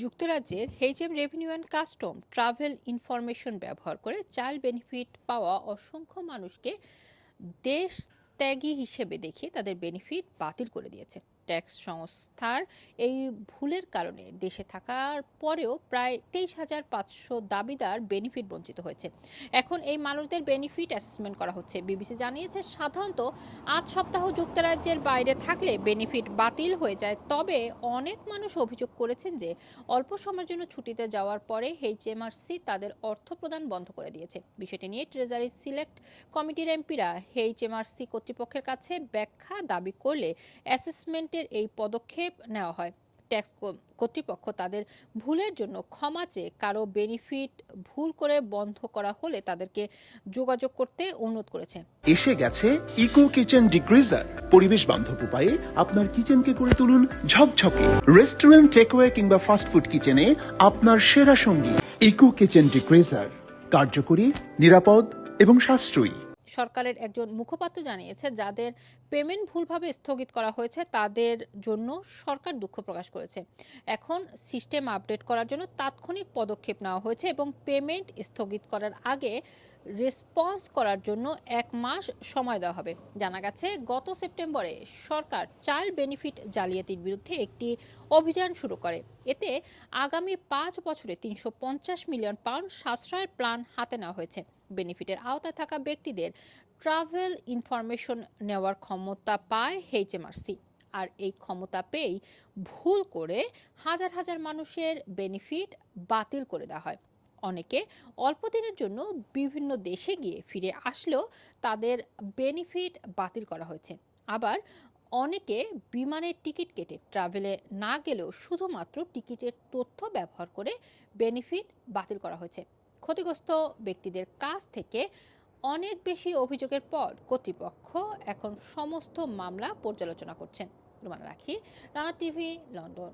যুক্তরাজ্যের হেজেম revenue and custom travel information ব্যবহার করে চাইল্ড বেনিফিট পাওয়া অসংখ্য মানুষকে দেশ ত্যাগী হিসেবে দেখিয়ে তাদের বেনিফিট বাতিল করে দিয়েছে। ট্যাক্স সংস্থার এই ভুলের কারণে দেশে থাকার পরেও প্রায় তেইশ হাজার পাঁচশো দাবিদার বেনিফিট বঞ্চিত হয়েছে। এখন এই মানুষদের বেনিফিট অ্যাসেসমেন্ট করা হচ্ছে। বিবিসি জানিয়েছে, সাধারণত আট সপ্তাহ যুক্তরাজ্যের বাইরে থাকলে বেনিফিট বাতিল হয়ে যায়। তবে অনেক মানুষ অভিযোগ করেছেন যে, অল্প সময়ের জন্য ছুটিতে যাওয়ার পরে এইচএমআরসি তাদের অর্থ প্রদান বন্ধ করে দিয়েছে। বিষয়টি নিয়ে ট্রেজারি সিলেক্ট কমিটির এমপিরা এইচএমআরসি কর্তৃপক্ষের কাছে ব্যাখ্যা দাবি করলে অ্যাসেসমেন্টের এই পদক্ষেপ নেওয়া হয়। ট্যাক্স কর্তৃপক্ষ তাদের ভুলের জন্য ক্ষমা চেয়ে কারও বেনিফিট ভুল করে বন্ধ করা হলে তাদেরকে যোগাযোগ করতে অনুরোধ করেছে। এসে গেছে ইকো কিচেন ডিগ্রিজার। পরিবেশ বান্ধব উপায়ে আপনার কিচেনকে করে তুলুন ঝকঝকে। রেস্টুরেন্ট, টেকওয়ে কিংবা ফাস্টফুড কিচেনে আপনার সেরা সঙ্গী। Eco kitchen degreaser. কার্যকরী, নিরাপদ এবং সাশ্রয়ী। সরকারের একজন মুখপাত্র জানিয়েছে যাদের পেমেন্ট ভুলভাবে স্থগিত করা হয়েছে, তাদের জন্য সরকার দুঃখ প্রকাশ করেছে। এখন সিস্টেম আপডেট করার জন্য তাৎক্ষণিক পদক্ষেপ নেওয়া হয়েছে এবং পেমেন্ট স্থগিত করার আগে রেসপন্স করার জন্য এক মাস সময় দেওয়া হবে। জানা গেছে, গত সেপ্টেম্বরে সরকার চাইল্ড বেনিফিট জালিয়াতির বিরুদ্ধে একটি অভিযান শুরু করে। এতে আগামী পাঁচ বছরে তিনশো পঞ্চাশ মিলিয়ন পাউন্ড সাশ্রয়ের প্ল্যান হাতে নেওয়া হয়েছে। বেনিফিটের আওতায় থাকা ব্যক্তিদের ট্রাভেল ইনফরমেশন নেওয়ার ক্ষমতা পায় এইচএমআরসি আর এই ক্ষমতা পেয়েই ভুল করে হাজার হাজার মানুষের বেনিফিট বাতিল করে দেওয়া হয়। অনেকে অল্প দিনের জন্য বিভিন্ন দেশে গিয়ে ফিরে আসলেও তাদের বেনিফিট বাতিল করা হয়েছে। আবার অনেকে বিমানের টিকিট কেটে ট্রাভেলে না গেলেও শুধুমাত্র টিকিটের তথ্য ব্যবহার করে বেনিফিট বাতিল করা হয়েছে। ক্ষতিগ্রস্ত ব্যক্তিদের কাছ থেকে অনেক বেশি অভিযোগের পর কর্তৃপক্ষ এখন সমস্ত মামলা পর্যালোচনা করছেন। রুমানা রাখি, রানা টিভি, লন্ডন।